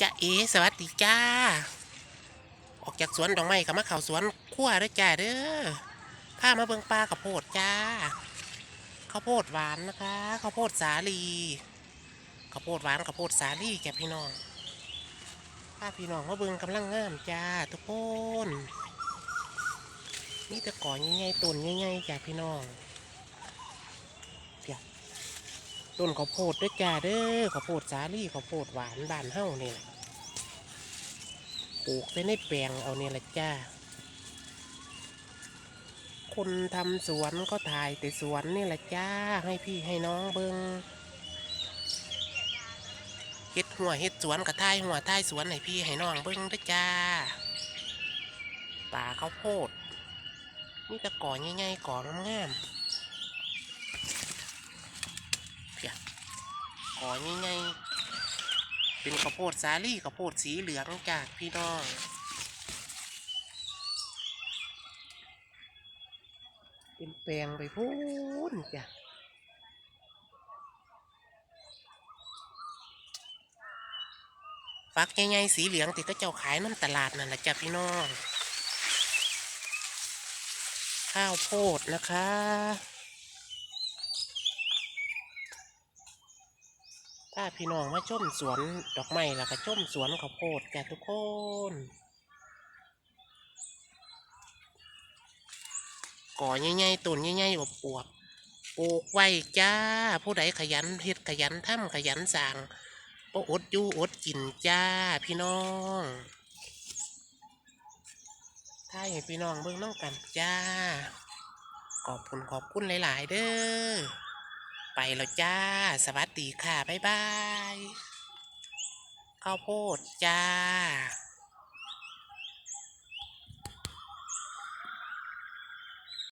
จ้าเอ สวัสดีจ้า ออกจากสวนดอกไม้กับมาเขาสวนขั้วเด้อจ้าเด้อพามาเบิงปลาข้าวโพดจ้าข้าวโพดหวานนะคะข้าวโพดสาลีข้าวโพดหวานข้าวโพดสาลีจ้ะพี่น้องพาพี่น้องมาเบิงกำลังงามจ้าทุกคนนี่แต่ก่อนใหญ่ๆต้นใหญ่ๆจ้าพี่น้องเดี๋ยว ต้นข้าวโพดเด้อจ้าเด้อข้าวโพดสาลี่ข้าวโพดหวานบานเฮ้านี่แหละปลูกไว้ในแปลงเอาเนี่ยแหละจ้า คนทำสวนก็ถ่ายแต่สวนนี่แหละจ้า ให้พี่ให้น้องเบิงเฮ็ดหัวเฮ็ดสวนกับถ่ายหัวถ่ายสวนให้พี่ให้น้องเบิงด้อจ้าป่าข้าวโพดนี่ตะก่อง่ายๆก่องามๆเพีย ก่อง่ายๆเป็นข้าวโพดสาลี่ข้าวโพดสีเหลืองจากพี่น้องเป็นแปลงไปพูนจ้ะฟักใหญ่ๆสีเหลืองติดก็เจ้าขายน้ำตลาดนั่นแหละจ้ะพี่น้อง ข้าวโพดนะคะ ถ้าพี่น้องมาชมสวนดอกไม้แล้วก็ชมสวนข้าวโพดจ้ะทุกคนก่อใหญ่ๆต้นใหญ่ๆอวบๆปลูกไว้จ้า ผู้ใดขยันเฮ็ดขยันทำขยันสั่งบ่อดอยู่อดกินจ้าพี่น้องถ้าให้พี่น้องเบิ่งน้องกันจ้า ขอบคุณขอบคุณหลาย ๆ เด้อ ไปแล้วจ้า สวัสดีค่ะ บ๊ายบาย ข้าวโพดจ้า